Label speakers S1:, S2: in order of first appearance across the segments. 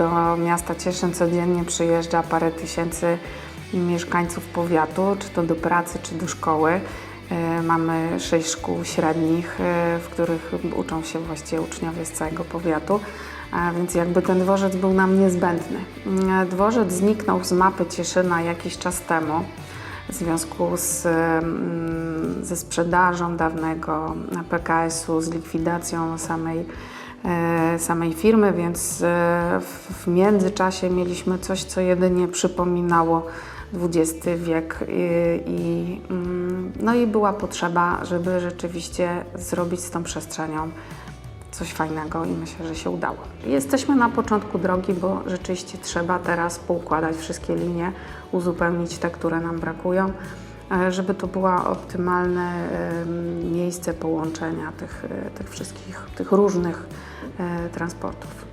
S1: Do miasta Cieszyn codziennie przyjeżdża parę tysięcy mieszkańców powiatu, czy to do pracy, czy do szkoły. E, Mamy sześć szkół średnich, e, w których uczą się właściwie uczniowie z całego powiatu, więc jakby ten dworzec był nam niezbędny. E, Dworzec zniknął z mapy Cieszyna jakiś czas temu w związku z, mm, ze sprzedażą dawnego PKS-u, z likwidacją samej, samej firmy, więc e, w, międzyczasie mieliśmy coś, co jedynie przypominało XX wiek i, mm, no i była potrzeba, żeby rzeczywiście zrobić z tą przestrzenią coś fajnego i myślę, że się udało. Jesteśmy na początku drogi, bo rzeczywiście trzeba teraz poukładać wszystkie linie, uzupełnić te, które nam brakują, e, żeby to było optymalne miejsce połączenia tych, e, tych wszystkich, tych różnych e, transportów.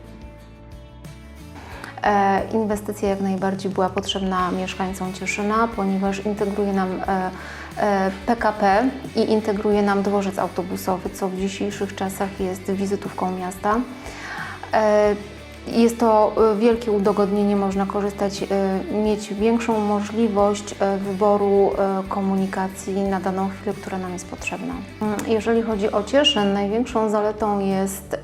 S2: E, Inwestycja jak najbardziej była potrzebna mieszkańcom Cieszyna, ponieważ integruje nam e, e, PKP i integruje nam dworzec autobusowy, co w dzisiejszych czasach jest wizytówką miasta. Jest to e, wielkie udogodnienie, można korzystać, e, mieć większą możliwość e, wyboru komunikacji na daną chwilę, która nam jest potrzebna. Mm, Jeżeli chodzi o Cieszyn, największą zaletą jest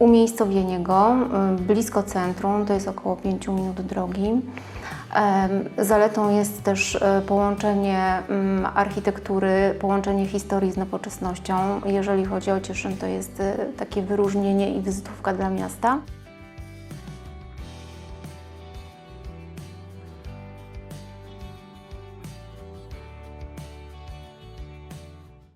S2: umiejscowienie go y, blisko centrum, to jest około 5 minut drogi. Zaletą jest też y, połączenie mm, architektury, połączenie historii z nowoczesnością. Jeżeli chodzi o Cieszyn, to jest y, takie wyróżnienie i wizytówka dla miasta.